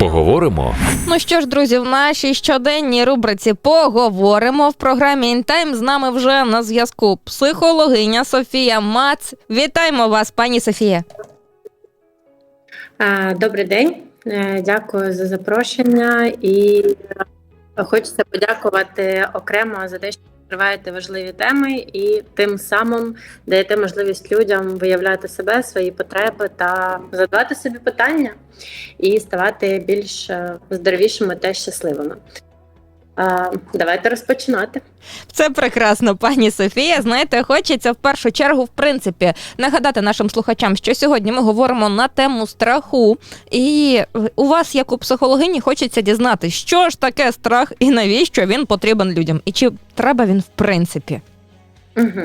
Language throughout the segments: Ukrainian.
Поговоримо Ну що ж, друзі, в нашій щоденній рубриці поговоримо в програмі «Інтайм». З нами вже на зв'язку психологиня Софія Мац. Вітаємо вас, пані Софія. Добрий день, Е, дякую за запрошення і е, хочеться подякувати окремо за те, що відкриваєте важливі теми і тим самим даєте можливість людям виявляти себе, свої потреби та задавати собі питання і ставати більш е, здоровішими та щасливими. Давайте розпочинати. Це прекрасно, пані Софія. Знаєте, хочеться в першу чергу, в принципі, нагадати нашим слухачам, що сьогодні ми говоримо на тему страху. І у вас, як у психологині, хочеться дізнатися, що ж таке страх і навіщо він потрібен людям, і чи треба він в принципі. Угу.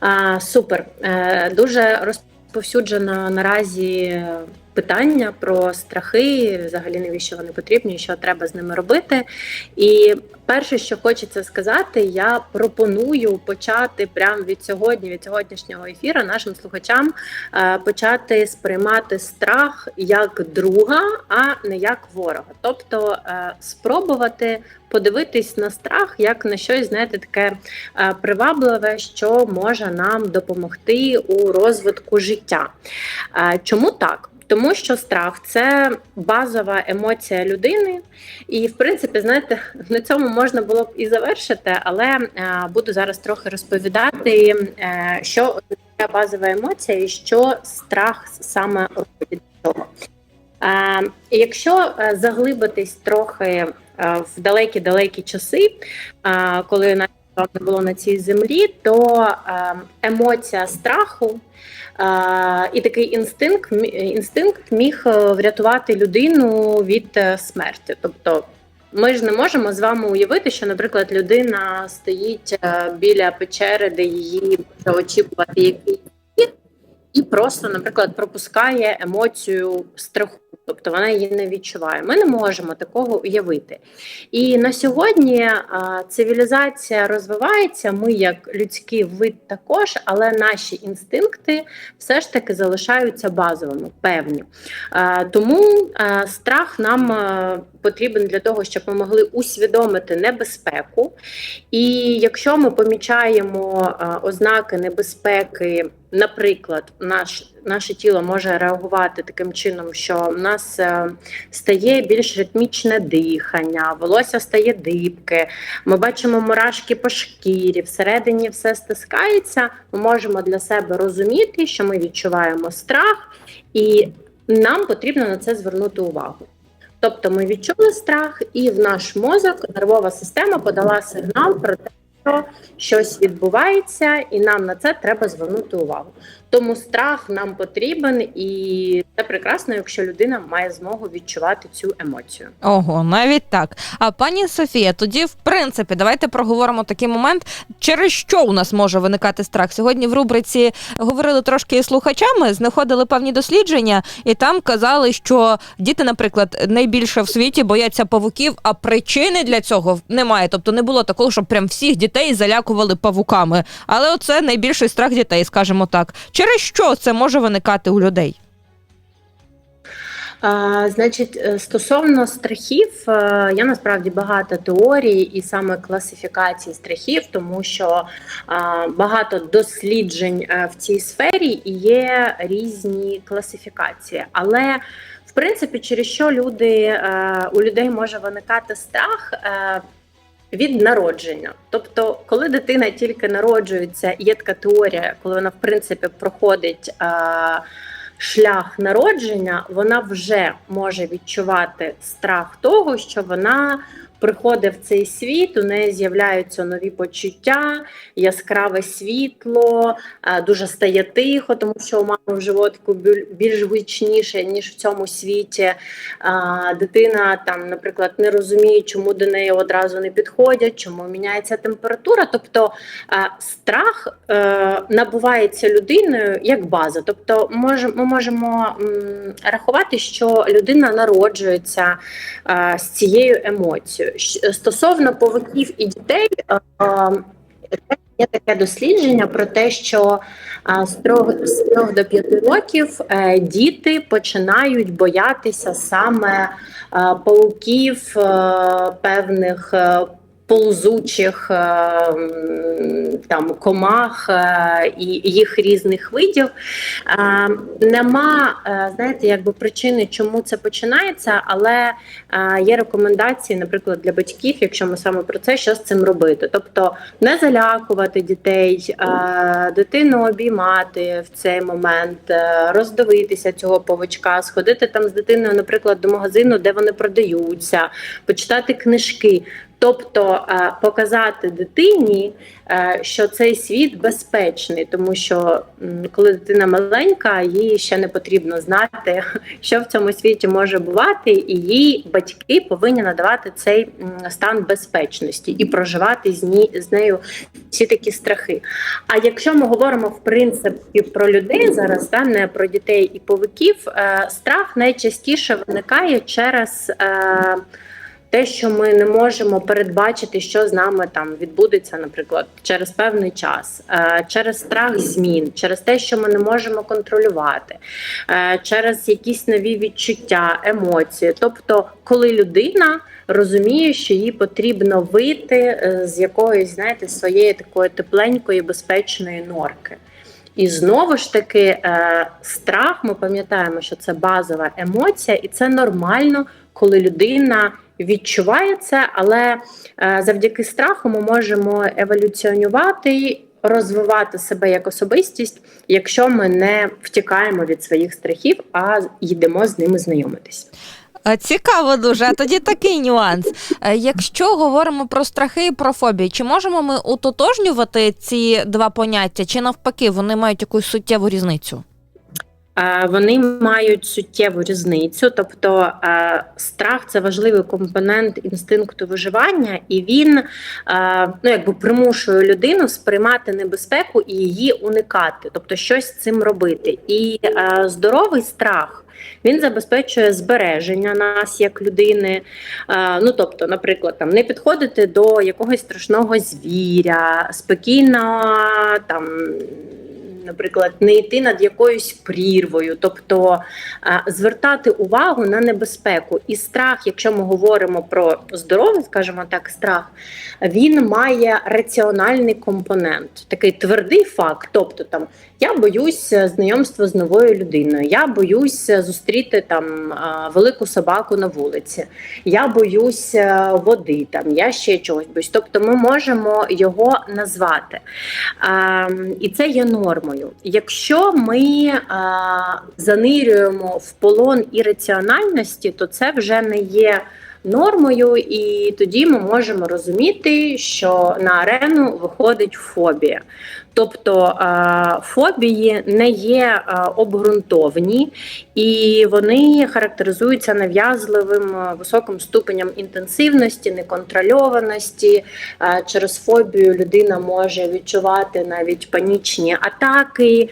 А, супер. Е, дуже розповсюджено наразі питання про страхи, взагалі навіщо вони потрібні, що треба з ними робити. І перше, що хочеться сказати, я пропоную почати прямо від сьогодні, від сьогоднішнього ефіру, нашим слухачам е, почати сприймати страх як друга, а не як ворога. Тобто е, спробувати подивитись на страх як на щось, знаєте, таке е, привабливе, що може нам допомогти у розвитку життя. Чому так? Тому що страх це базова емоція людини, і в принципі, знаєте, на цьому можна було б і завершити, але е, буду зараз трохи розповідати, е, що означає базова емоція і що страх саме робить від цього. Е, Якщо заглибитись трохи в далекі-далекі часи, коли навіть не було на цій землі, то е, емоція страху е, і такий інстинкт, інстинкт міг е, врятувати людину від е, смерті. Тобто ми ж не можемо з вами уявити, що, наприклад, людина стоїть біля печери, де її може очікувати якийсь і просто, наприклад, пропускає емоцію страху. Тобто вона її не відчуває. Ми не можемо такого уявити. І на сьогодні цивілізація розвивається. Ми, як людський вид, також, але наші інстинкти все ж таки залишаються базовими, певні. Тому страх нам потрібен для того, щоб ми могли усвідомити небезпеку. І якщо ми помічаємо ознаки небезпеки, наприклад, наш, наше тіло може реагувати таким чином, що в нас е, стає більш ритмічне дихання, волосся стає дибке, ми бачимо мурашки по шкірі, всередині все стискається. Ми можемо для себе розуміти, що ми відчуваємо страх, і нам потрібно на це звернути увагу. Тобто ми відчули страх, і в наш мозок нервова система подала сигнал про те, щось відбувається, і нам на це треба звернути увагу. Тому страх нам потрібен, і це прекрасно, якщо людина має змогу відчувати цю емоцію. Ого, навіть так. А пані Софія, тоді, в принципі, давайте проговоримо такий момент, через що у нас може виникати страх. Сьогодні в рубриці говорили трошки із слухачами, знаходили певні дослідження, і там казали, що діти, наприклад, найбільше в світі бояться павуків, а причини для цього немає. Тобто не було такого, щоб прям всіх дітей залякували павуками. Але оце найбільший страх дітей, скажімо так. Через що це може виникати у людей? А, значить, е, стосовно страхів, е, я насправді багато теорій і саме класифікації страхів, тому що а, багато досліджень е, в цій сфері і є різні класифікації. Але в принципі, через що люди е, у людей може виникати страх. Від народження, тобто, коли дитина тільки народжується, є така теорія, коли вона в принципі проходить е, шлях народження, вона вже може відчувати страх того, що вона приходить в цей світ, у неї з'являються нові почуття, яскраве світло, е, дуже стає тихо, тому що у мами в животику біль- більш гучніше, ніж в цьому світі. Дитина там, наприклад, не розуміє, чому до неї одразу не підходять, чому міняється температура. Тобто страх е, набувається людиною як база. Тобто, ми можемо рахувати, що людина народжується е, з цією емоцією. Стосовно повиків і дітей, Є таке дослідження про те, що з 3, з 3 до 5 років е, діти починають боятися саме е, пауків, е, певних ползучих е, там комах е, і їх різних видів. Е, Нема, знаєте, якби причини, чому це починається, але є рекомендації, наприклад, для батьків, якщо ми саме про це, що з цим робити. Тобто не залякувати дітей, дитину обіймати в цей момент, роздивитися цього павучка, сходити там з дитиною, наприклад, до магазину, де вони продаються, почитати книжки. Тобто е, показати дитині, е, що цей світ безпечний, тому що коли дитина маленька, їй ще не потрібно знати, що в цьому світі може бувати, і їй батьки повинні надавати цей стан безпечності і проживати з, ні, з нею всі такі страхи. А якщо ми говоримо в принципі про людей зараз, та не про дітей і повиків, е, страх найчастіше виникає через. Те, що ми не можемо передбачити, що з нами там відбудеться, наприклад, через певний час, е, через страх змін, через те, що ми не можемо контролювати, е, через якісь нові відчуття, емоції. Тобто, коли людина розуміє, що їй потрібно вийти е, з якоїсь, знаєте, своєї такої тепленької, безпечної норки. І знову ж таки, страх, ми пам'ятаємо, що це базова емоція, і це нормально, коли людина відчуває це, але е, завдяки страху ми можемо еволюціонувати, розвивати себе як особистість, якщо ми не втікаємо від своїх страхів, а йдемо з ними знайомитись. Е, Цікаво дуже. А тоді такий нюанс. Е, Якщо говоримо про страхи і про фобії, чи можемо ми утотожнювати ці два поняття, чи навпаки вони мають якусь суттєву різницю? Е, Вони мають суттєву різницю, тобто е, страх це важливий компонент інстинкту виживання, і він е, ну, якби примушує людину сприймати небезпеку і її уникати, тобто щось з цим робити. І здоровий страх. Він забезпечує збереження нас як людини. Ну, тобто, наприклад, там не підходити до якогось страшного звіря, спокійно там. Наприклад, не йти над якоюсь прірвою, тобто звертати увагу на небезпеку. І страх, якщо ми говоримо про здоровий, скажімо так, страх, він має раціональний компонент, такий твердий факт. Тобто, там я боюсь знайомства з новою людиною, я боюсь зустріти там е, велику собаку на вулиці, я боюсь е, води, там я ще чогось боюсь. Тобто, ми можемо його назвати. І це є нормою. Якщо ми занирюємо в полон ірраціональності, то це вже не є нормою, і тоді ми можемо розуміти, що на арену виходить фобія. Тобто фобії не є обґрунтовні і вони характеризуються нав'язливим високим ступенем інтенсивності, неконтрольованості. Через фобію людина може відчувати навіть панічні атаки,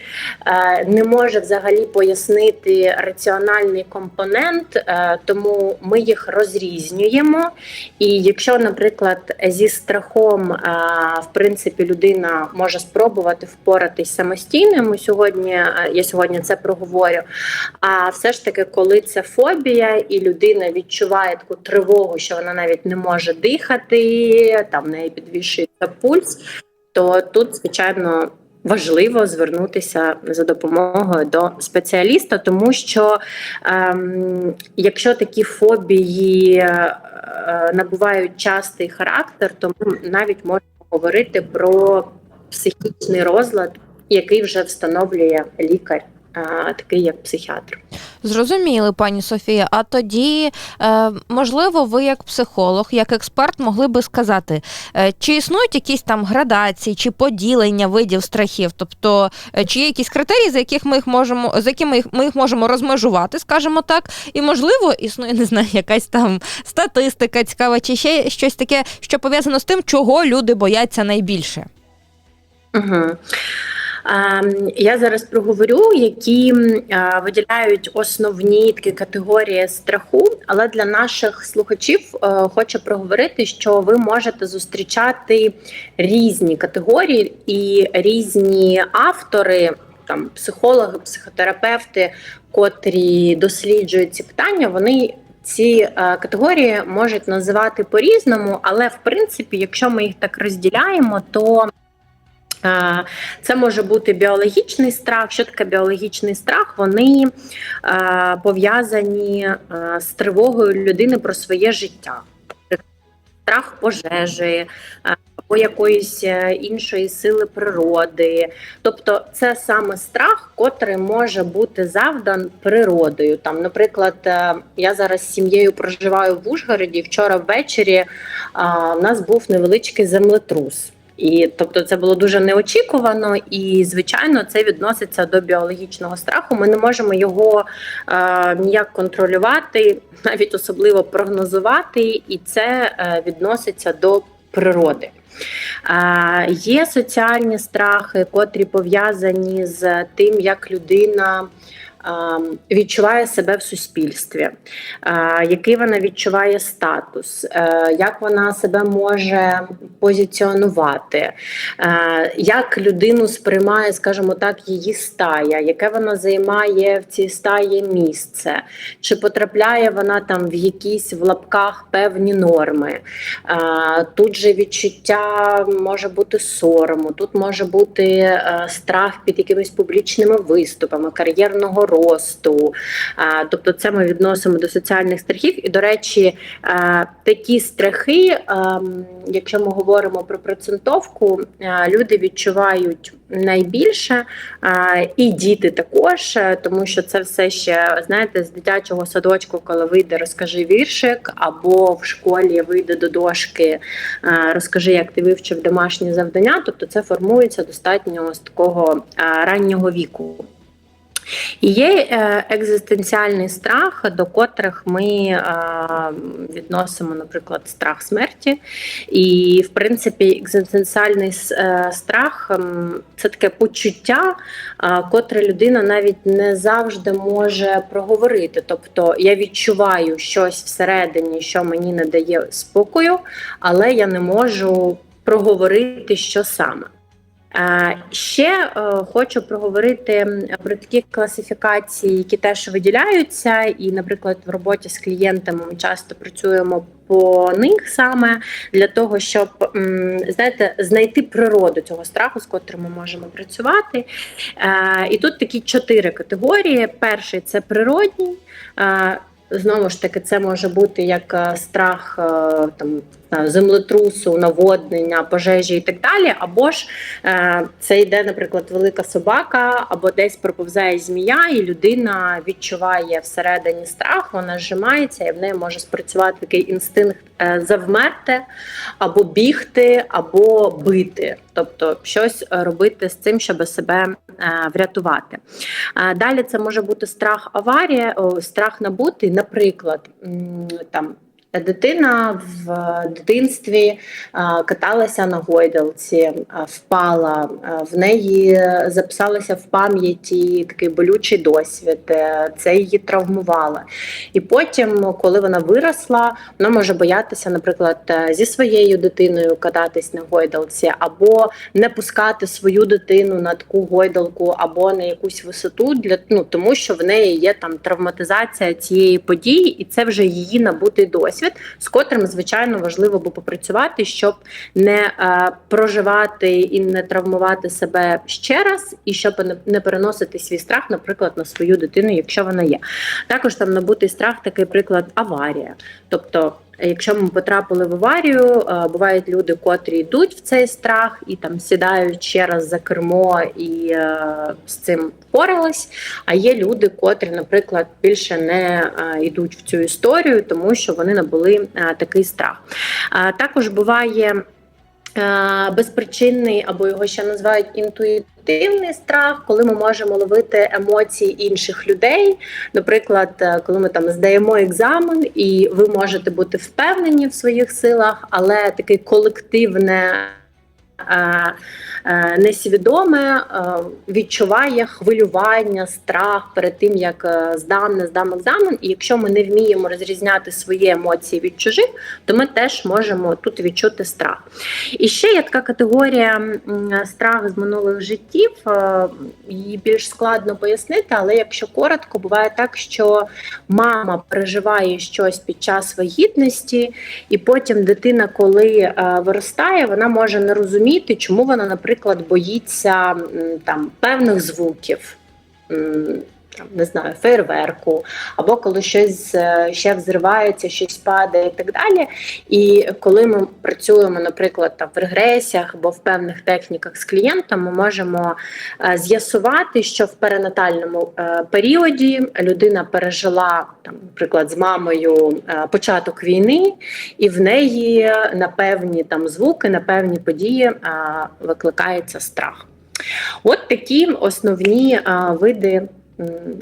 не може взагалі пояснити раціональний компонент, тому ми їх розрізнюємо. І якщо, наприклад, зі страхом в принципі людина може спробувати впоратись самостійно, ми сьогодні е, я сьогодні це проговорю. А все ж таки, коли це фобія, і людина відчуває таку тривогу, що вона навіть не може дихати, там в неї підвищується пульс, то тут, звичайно. Важливо звернутися за допомогою до спеціаліста, тому що ем, якщо такі фобії е, набувають частий характер, то ми навіть можемо говорити про психічний розлад, який вже встановлює лікар, такий як психіатр. Зрозуміли, пані Софія. А тоді, е, можливо, ви як психолог, як експерт, могли би сказати, е, чи існують якісь там градації чи поділення видів страхів? Тобто, е, чи є якісь критерії, за яких ми їх можемо, за якими ми їх можемо розмежувати, скажімо так, і можливо, існує не знаю, якась там статистика цікава, чи ще щось таке, що пов'язано з тим, чого люди бояться найбільше. Угу. Я зараз проговорю, які е, виділяють основні такі категорії страху, але для наших слухачів е, хочу проговорити, що ви можете зустрічати різні категорії і різні автори, там психологи, психотерапевти, котрі досліджують ці питання, вони. Ці е, категорії можуть називати по-різному, але в принципі, якщо ми їх так розділяємо, то Це може бути біологічний страх. Що таке біологічний страх? Вони пов'язані з тривогою людини про своє життя. Страх пожежі або якоїсь е, іншої сили природи. Тобто, це саме страх, котрий може бути завдан природою. Там, наприклад, е, я зараз з сім'єю проживаю в Ужгороді. Вчора ввечері у нас був невеличкий землетрус. І тобто це було дуже неочікувано, і звичайно, це відноситься до біологічного страху. Ми не можемо його е, ніяк контролювати, навіть особливо прогнозувати, і це е, відноситься до природи. Е, є соціальні страхи, котрі пов'язані з тим, як людина. Відчуває себе в суспільстві, який вона відчуває статус, е, як вона себе може позиціонувати, е, як людину сприймає, скажімо так, її стая, яке вона займає в цій стаї місце, чи потрапляє вона там в якісь в лапках певні норми. Тут же відчуття може бути сорому, тут може бути е, страх під якимись публічними виступами, кар'єрного росту. Тобто, це ми відносимо до соціальних страхів. І, до речі, такі страхи, ем, якщо ми говоримо про процентовку, люди відчувають найбільше, і діти також, е, тому що це все ще знаєте з дитячого садочку, коли вийде, розкажи віршик, або в школі вийде до дошки, е, розкажи, як ти вивчив домашні завдання. Тобто це формується достатньо з такого е, раннього віку. І є е, екзистенціальний страх, до котрих ми е, відносимо, наприклад, страх смерті. І, в принципі, екзистенціальний е, страх це таке почуття, котре людина навіть не завжди може проговорити. Тобто я відчуваю щось всередині, що мені не дає спокою, але я не можу проговорити, що саме. Ще е, хочу проговорити про такі класифікації, які теж виділяються, і, наприклад, в роботі з клієнтами ми часто працюємо по них саме для того, щоб знаєте, знайти природу цього страху, з котрим ми можемо працювати. Е, І тут такі чотири категорії: перший це природній. Е, Знову ж таки, це може бути як страх там землетрусу, наводнення, пожежі і так далі. Або ж е, це йде, наприклад, велика собака, або десь проповзає змія, і людина відчуває всередині страх, вона зжимається, і в неї може спрацювати такий інстинкт е, завмерти, або бігти, або бити, тобто щось е, робити з цим, щоб себе е, врятувати. Е, Далі це може бути страх аварії, страх набути, наприклад, там. Дитина в дитинстві е, каталася на гойдалці, е, впала, е, в неї записалося в пам'яті такий болючий досвід, е, це її травмувало. І потім, коли вона виросла, вона може боятися, наприклад, е, зі своєю дитиною кататись на гойдалці, або не пускати свою дитину на таку гойдалку, або на якусь висоту, для ну тому, що в неї є там травматизація цієї події, і це вже її набутий досвід, з котрим звичайно важливо би попрацювати, щоб не е, проживати і не травмувати себе ще раз, і щоб не переносити свій страх, наприклад, на свою дитину, якщо вона є. Також там набутий страх, такий приклад аварія. Тобто, якщо ми потрапили в аварію, е, бувають люди, котрі йдуть в цей страх і там сідають ще раз за кермо і е, з цим впорались. А є люди, котрі, наприклад, більше не е, йдуть в цю історію, тому що вони набули такий страх. Також буває. Безпричинний або його ще називають інтуїтивний страх, коли ми можемо ловити емоції інших людей. Наприклад, е, коли ми там здаємо екзамен, і ви можете бути впевнені в своїх силах, але таке колективне несвідоме е, відчуває хвилювання, страх перед тим, як е, здам, не здам екзамен. І якщо ми не вміємо розрізняти свої емоції від чужих, то ми теж можемо тут відчути страх. І ще є така категорія страх з минулих життів. е, Її більш складно пояснити, але якщо коротко, буває так, що мама переживає щось під час вагітності, і потім дитина, коли е, виростає, вона може не розуміти, чому вона, наприклад, боїться там певних звуків. Там, не знаю, фейерверку, або коли щось е, ще взривається, щось падає і так далі. І коли ми працюємо, наприклад, там в регресіях або в певних техніках з клієнтом, ми можемо е, з'ясувати, що в перинатальному е, періоді людина пережила там, наприклад, з мамою початок війни, і в неї на певні там звуки, на певні події викликається страх. От такі основні види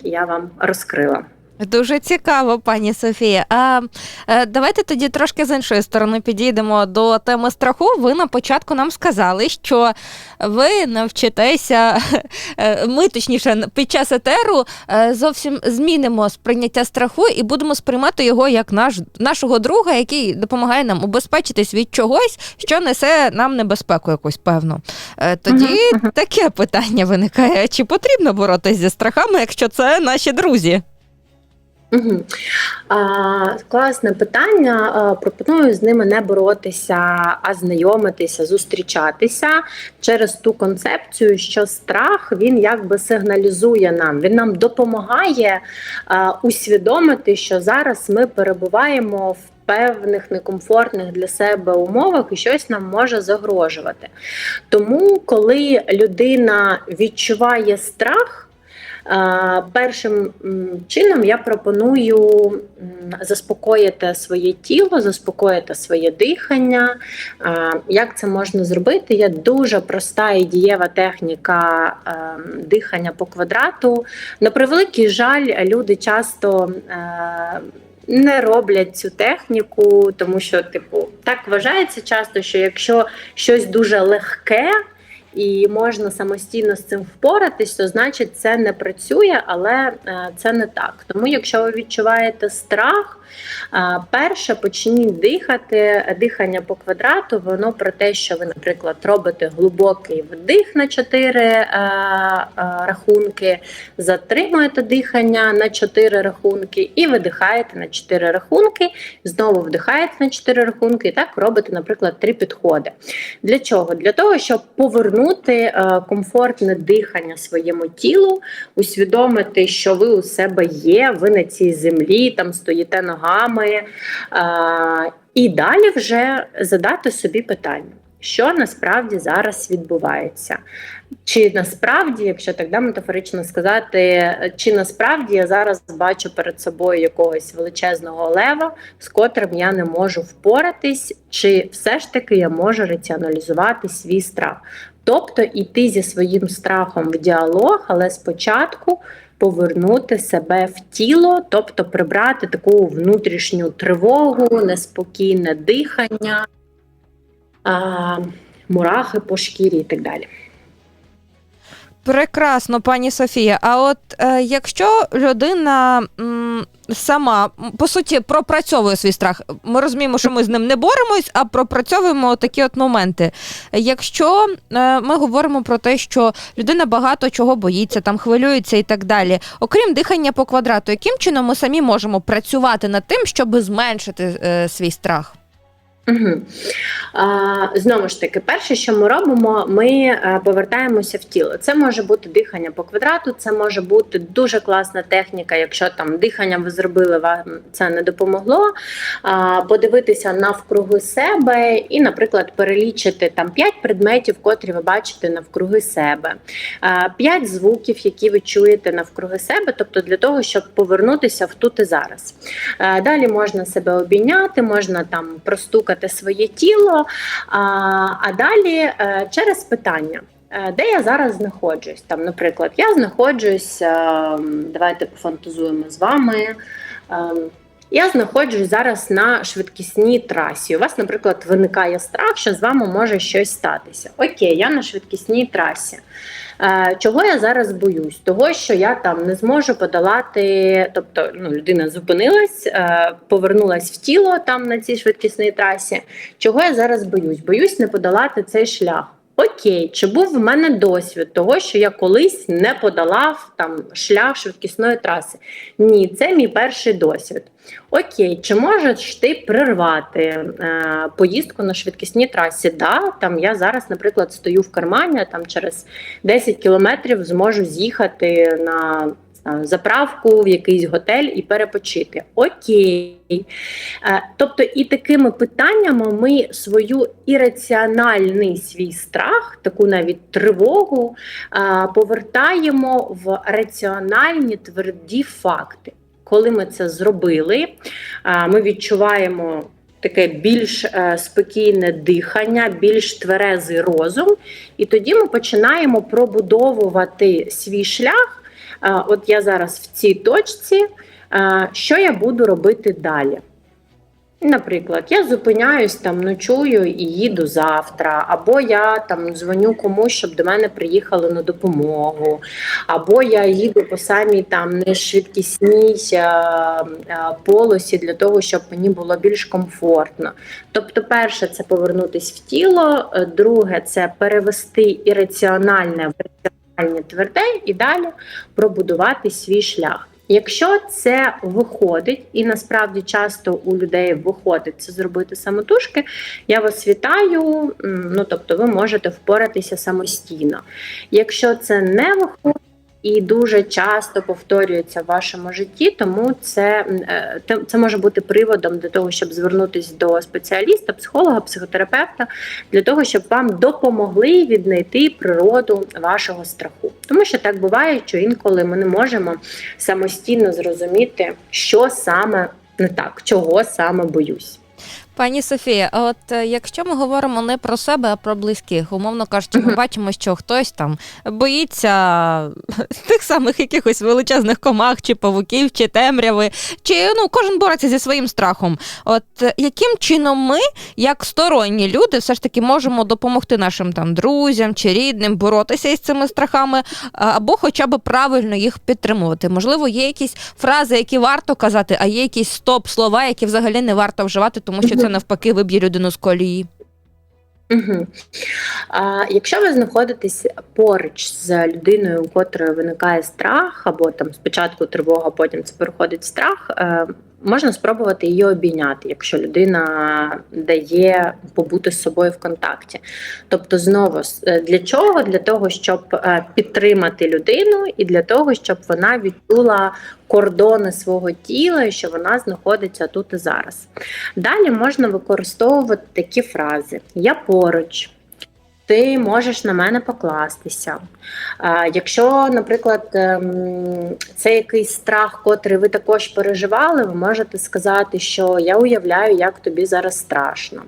я вам розкрила. Дуже цікаво, пані Софія. А е, давайте тоді трошки з іншої сторони підійдемо до теми страху. Ви на початку нам сказали, що ви навчитеся, е, ми точніше під час етеру е, зовсім змінимо сприйняття страху і будемо сприймати його як наш нашого друга, який допомагає нам убезпечитись від чогось, що несе нам небезпеку якусь певну. Тоді таке питання виникає: чи потрібно боротися зі страхами, якщо це наші друзі? Угу. А, класне питання. А, пропоную з ними не боротися, а знайомитися, зустрічатися через ту концепцію, що страх він якби сигналізує нам, він нам допомагає а, усвідомити, що зараз ми перебуваємо в. Певних некомфортних для себе умовах і щось нам може загрожувати. Тому, коли людина відчуває страх, Першим чином я пропоную заспокоїти своє тіло, заспокоїти своє дихання. Як це можна зробити? Є дуже проста і дієва техніка дихання по квадрату. На превеликий жаль, люди часто. Не роблять цю техніку, тому що, типу, так вважається часто, що якщо щось дуже легке, і можна самостійно з цим впоратись, то значить це не працює, але е, це не так. Тому, якщо ви відчуваєте страх, перше почніть дихати. Дихання по квадрату, воно про те, що ви, наприклад, робите глибокий вдих на 4 е, е, рахунки, затримуєте дихання на 4 рахунки і видихаєте на 4 рахунки, знову вдихаєте на 4 рахунки, і так робите, наприклад, 3 підходи. Для чого? Для того, щоб повернути е, комфортне дихання своєму тілу, усвідомити, що ви у себе є, ви на цій землі, там стоїте ногами, і далі вже задати собі питання. Що насправді зараз відбувається? Чи насправді, якщо так да, метафорично сказати, чи насправді я зараз бачу перед собою якогось величезного лева, з котрим я не можу впоратись, чи все ж таки я можу раціоналізувати свій страх? Тобто іти зі своїм страхом в діалог, але спочатку повернути себе в тіло, тобто прибрати таку внутрішню тривогу, неспокійне дихання, мурахи по шкірі і так далі. Прекрасно, пані Софія. А от е, якщо людина м, сама по суті пропрацьовує свій страх, ми розуміємо, що ми з ним не боремось, а пропрацьовуємо такі от моменти. Якщо е, ми говоримо про те, що людина багато чого боїться, там хвилюється і так далі, окрім дихання по квадрату, яким чином ми самі можемо працювати над тим, щоб зменшити е, свій страх? Угу. А, знову ж таки, перше, що ми робимо, ми е, повертаємося в тіло. Це може бути дихання по квадрату, це може бути дуже класна техніка, якщо там диханням ви зробили, вам це не допомогло. А, подивитися навкруги себе і, наприклад, перелічити там 5 предметів, котрі ви бачите навкруги себе, а, 5 звуків, які ви чуєте навкруги себе, тобто для того, щоб повернутися в тут і зараз. А, далі можна себе обійняти, можна там простукати своє тіло, а, далі е, через питання. Е, Де я зараз знаходжусь? Там, наприклад, я знаходжусь, е, давайте пофантазуємо з вами. Я знаходжусь зараз на швидкісній трасі. У вас, наприклад, виникає страх, що з вами може щось статися. Окей, я на швидкісній трасі. Е, Чого я зараз боюсь? Того, що я там не зможу подолати, тобто ну, людина зупинилась, е, повернулась в тіло там на цій швидкісній трасі. Чого я зараз боюсь? Боюсь не подолати цей шлях. Окей, чи був в мене досвід того, що я колись не подолав там шлях швидкісної траси? Ні, це мій перший досвід. Окей, чи можеш ти прервати е, поїздку на швидкісній трасі? Да, там я зараз, наприклад, стою в кармані, там через 10 кілометрів зможу з'їхати на заправку в якийсь готель і перепочити. Окей. Е, Тобто, і такими питаннями ми свою ірраціональний свій страх, таку навіть тривогу, е, повертаємо в раціональні тверді факти. Коли ми це зробили, е, ми відчуваємо таке більш е, спокійне дихання, більш тверезий розум, і тоді ми починаємо пробудовувати свій шлях. От я зараз в цій точці, що я буду робити далі? Наприклад, я зупиняюсь там, ночую і їду завтра, або я там дзвоню комусь, щоб до мене приїхали на допомогу, або я їду по самій там нешвидкісній полосі для того, щоб мені було більш комфортно. Тобто, перше, це повернутись в тіло, друге, це перевести ірраціональне в тверде і далі пробудувати свій шлях. Якщо це виходить, і насправді часто у людей виходить це зробити самотужки, я вас вітаю. Ну тобто, ви можете впоратися самостійно. Якщо це не виходить і дуже часто повторюється в вашому житті, тому це, е, це може бути приводом для того, щоб звернутися до спеціаліста, психолога, психотерапевта, для того, щоб вам допомогли віднайти природу вашого страху. Тому що так буває, що інколи ми не можемо самостійно зрозуміти, що саме не так, чого саме боюсь. Пані Софія, а от е, якщо ми говоримо не про себе, а про близьких, умовно кажучи, ми бачимо, що хтось там боїться тих самих якихось величезних комах, чи павуків, чи темряви, чи ну кожен бореться зі своїм страхом. От е, яким чином ми, як сторонні люди, все ж таки можемо допомогти нашим там друзям чи рідним боротися із цими страхами, або хоча б правильно їх підтримувати? Можливо, є якісь фрази, які варто казати, а є якісь стоп-слова, які взагалі не варто вживати, тому що це навпаки виб'є людину з колії. Угу. А, якщо ви знаходитесь поруч з людиною, у котрої виникає страх, або там спочатку тривога, потім це переходить в страх, е, можна спробувати її обійняти, якщо людина дає побути з собою в контакті. Тобто, знову е, для чого? Для того, щоб е, підтримати людину, і для того, щоб вона відчула кордони свого тіла, і що вона знаходиться тут і зараз. Далі можна використовувати такі фрази: Я поруч. Ти можеш на мене покластися. Якщо, наприклад, ем, це якийсь страх, котрий ви також переживали, ви можете сказати, що я уявляю, як тобі зараз страшно.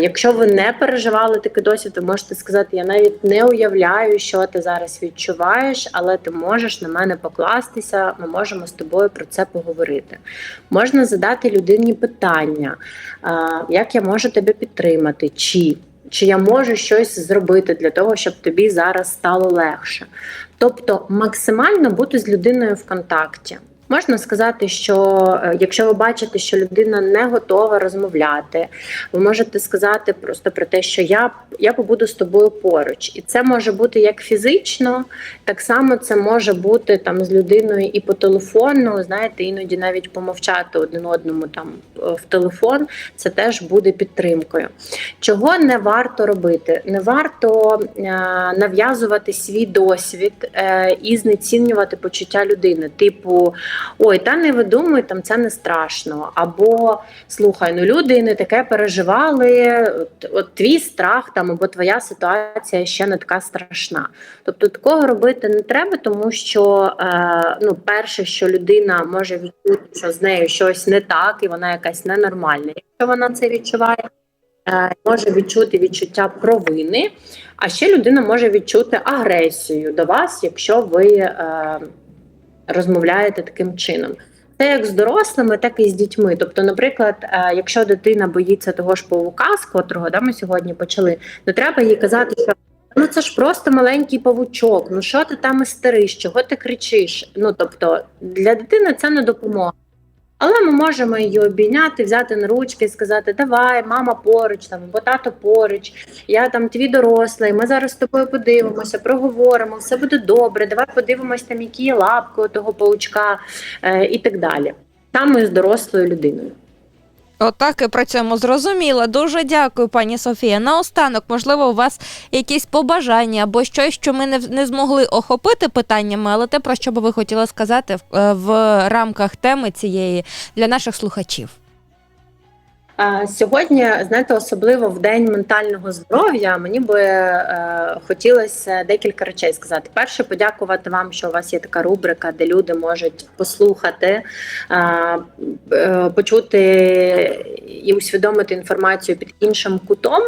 Якщо ви не переживали такий досвід, ви можете сказати, я навіть не уявляю, що ти зараз відчуваєш, але ти можеш на мене покластися, ми можемо з тобою про це поговорити. Можна задати людині питання, як я можу тебе підтримати, чи чи я можу щось зробити для того, щоб тобі зараз стало легше. Тобто максимально бути з людиною в контакті. Можна сказати, що е, якщо ви бачите, що людина не готова розмовляти, ви можете сказати просто про те, що я, я побуду з тобою поруч, і це може бути як фізично, так само це може бути там з людиною і по телефону. Знаєте, іноді навіть помовчати один одному там е, в телефон, це теж буде підтримкою. Чого не варто робити? Не варто е, нав'язувати свій досвід е, і знецінювати почуття людини, типу. Ой, та не видумуй, там це не страшно. Або слухай, ну люди не таке переживали. От, от твій страх там або твоя ситуація ще не така страшна. Тобто такого робити не треба, тому що е, ну, перше, що людина може відчути, що з нею щось не так, і вона якась ненормальна. Якщо вона це відчуває, е, може відчути відчуття провини. А ще людина може відчути агресію до вас, якщо ви. Е, розмовляєте таким чином. Це як з дорослими, так і з дітьми. Тобто, наприклад, е, якщо дитина боїться того ж павука, з котрого да, ми сьогодні почали, то треба їй казати, що ну це ж просто маленький павучок. Ну що ти там істериш, чого ти кричиш? Ну тобто для дитини це не допомога. Але ми можемо її обійняти, взяти на ручки і сказати: Давай, мама поруч, там або тато поруч, я там твій дорослий. Ми зараз з тобою подивимося, проговоримо, все буде добре. Давай подивимось там, які є лапки у того паучка е, і так далі. Там ми з дорослою людиною. Отак і працюємо. Зрозуміло. Дуже дякую, пані Софія. Наостанок, можливо, у вас якісь побажання або щось, що ми не, не змогли охопити питаннями, але те, про що би ви хотіли сказати в, е, в рамках теми цієї для наших слухачів. Сьогодні, знаєте, особливо в день ментального здоров'я, мені би е, хотілося декілька речей сказати. Перше, подякувати вам, що у вас є така рубрика, де люди можуть послухати, е, е, почути і усвідомити інформацію під іншим кутом.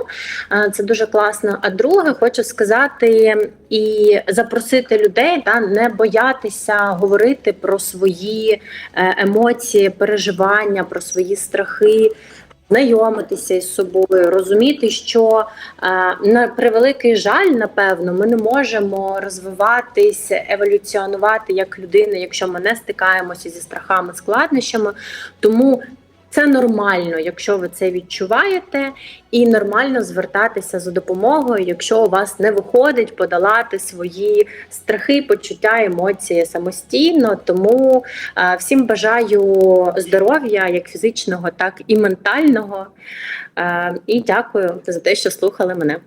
Е, це дуже класно. А друге, хочу сказати і запросити людей та не боятися говорити про свої е, емоції, переживання, про свої страхи знайомитися із собою, розуміти, що е, на превеликий жаль, напевно, ми не можемо розвиватися, еволюціонувати як людина, якщо ми не стикаємося зі страхами, складнощами. Тому це нормально, якщо ви це відчуваєте, і нормально звертатися за допомогою, якщо у вас не виходить подолати свої страхи, почуття, емоції самостійно. Тому е, всім бажаю здоров'я, як фізичного, так і ментального. Е, І дякую за те, що слухали мене.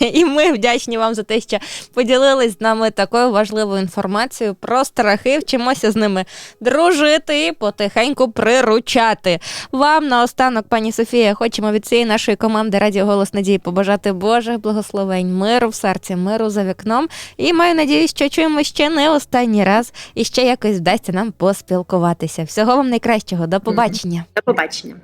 І ми вдячні вам за те, що поділились з нами такою важливою інформацією про страхи. Вчимося з ними дружити і потихеньку приручати. Вам наостанок, пані Софія, хочемо від цієї нашої команди Радіо Голос Надії побажати Божих благословень, миру в серці, миру за вікном. І маю надію, що чуємо ще не останній раз і ще якось вдасться нам поспілкуватися. Всього вам найкращого, до побачення. До побачення.